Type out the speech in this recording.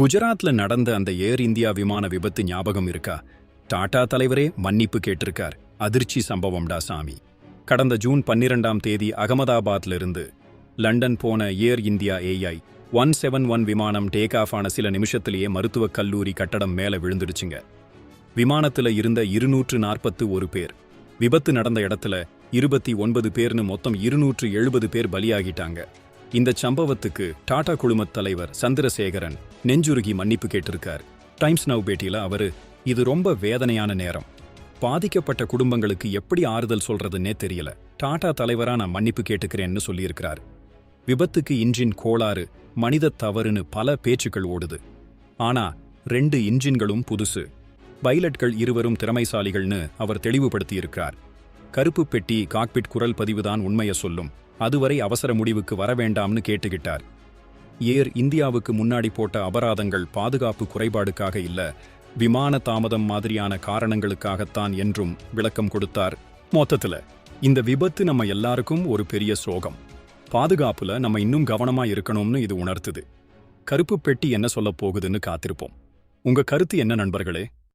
குஜராத்ல நடந்த அந்த ஏர் இந்தியா விமான விபத்து ஞாபகம் இருக்கா? டாடா தலைவரே மன்னிப்பு கேட்டிருக்கார். அதிர்ச்சி சம்பவம்டா சாமி. கடந்த ஜூன் பன்னிரெண்டாம் தேதி அகமதாபாத்ல இருந்து லண்டன் போன Air India AI one seven one விமானம் டேக் ஆஃப் ஆன சில நிமிஷத்திலேயே மருத்துவக் கல்லூரி கட்டடம் மேல விழுந்துடுச்சுங்க. விமானத்துல இருந்த இருநூற்று நாற்பத்து ஒரு பேர். விபத்து நடந்த இடத்துல இருபத்தி ஒன்பது பேர்னு மொத்தம் இருநூற்று எழுபது பேர் பலியாகிட்டாங்க. இந்த சம்பவத்துக்கு டாடா குழுமத் தலைவர் சந்திரசேகரன் நெஞ்சுருகி மன்னிப்பு கேட்டிருக்கார். டைம்ஸ் நவ் பேட்டியில் அவரு இது ரொம்ப வேதனையான நேரம். பாதிக்கப்பட்ட குடும்பங்களுக்கு எப்படி ஆறுதல் சொல்றதுன்னே தெரியல. டாடா தலைவரா நான் மன்னிப்பு கேட்டுக்கிறேன்னு சொல்லியிருக்கிறார். விபத்துக்கு இன்ஜின் கோளாறு மனித தவறுன்னு பல பேச்சுக்கள் ஓடுது. ஆனா ரெண்டு இன்ஜின்களும் புதுசு. பைலட்கள் இருவரும் திறமைசாலிகள்னு அவர் தெளிவுபடுத்தியிருக்கிறார். கருப்பு பெட்டி காக்பிட் குரல் பதிவுதான் உண்மையை சொல்லும். அதுவரை அவசர முடிவுக்கு வர வேண்டாம்னு கேட்டுக்கிட்டார். ஏர் இந்தியாவுக்கு முன்னாடி போட்ட அபராதங்கள் பாதுகாப்பு குறைபாடுக்காக இல்ல விமான தாமதம் மாதிரியான காரணங்களுக்காகத்தான் என்றும் விளக்கம் கொடுத்தார். மொத்தத்துல இந்த விபத்து நம்ம எல்லாருக்கும் ஒரு பெரிய சோகம். பாதுகாப்புல நம்ம இன்னும் கவனமா இருக்கணும்னு இது உணர்த்துது. கருப்பு பெட்டி என்ன சொல்லப் போகுதுன்னு காத்திருப்போம். உங்க கருத்து என்ன நண்பர்களே?